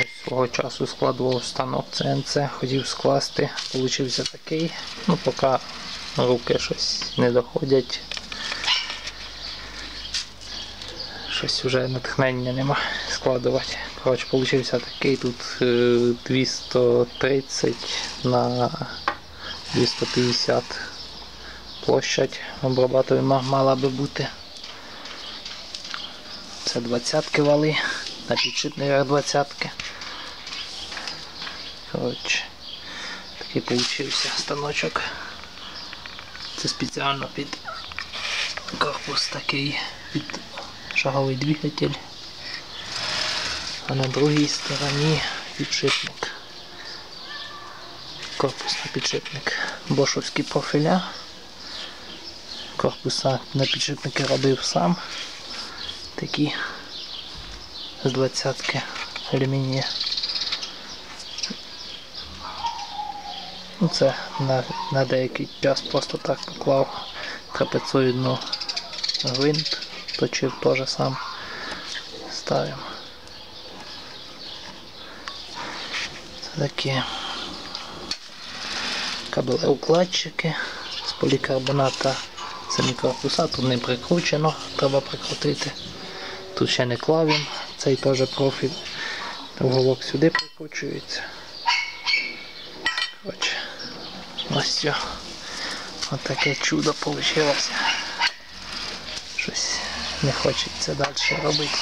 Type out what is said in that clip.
Ось свого часу складував станок ЦНЦ, хотів скласти, получився такий. Ну, поки руки щось не доходять. Щось вже натхнення нема складувати. Коротше, получився такий тут е, 230 на 250 площадь обрабатуємо мала би бути. Це 20 вали, на підшипниках 20. Коротше, такий получився станочок. Це спеціально під корпус такий, під шаговий двигатель. А на другій стороні підшипник. Корпусний підшипник. Бошовські профіля. Корпуса на підшипники робив сам. Такі з двадцятки алюмінія. Ну, Це на, на деякий час просто так поклав трапецоїдну гвинт, точив теж сам ставимо. Це такі кабелеукладчики з полікарбоната. Самі корпуса, тут не прикручено, треба прикрутити. Тут ще не клавім, цей теж профіль. Уголок сюди прикручується. Коротше, ось все. Ось чудо вийшло. Щось не хочеться далі робити.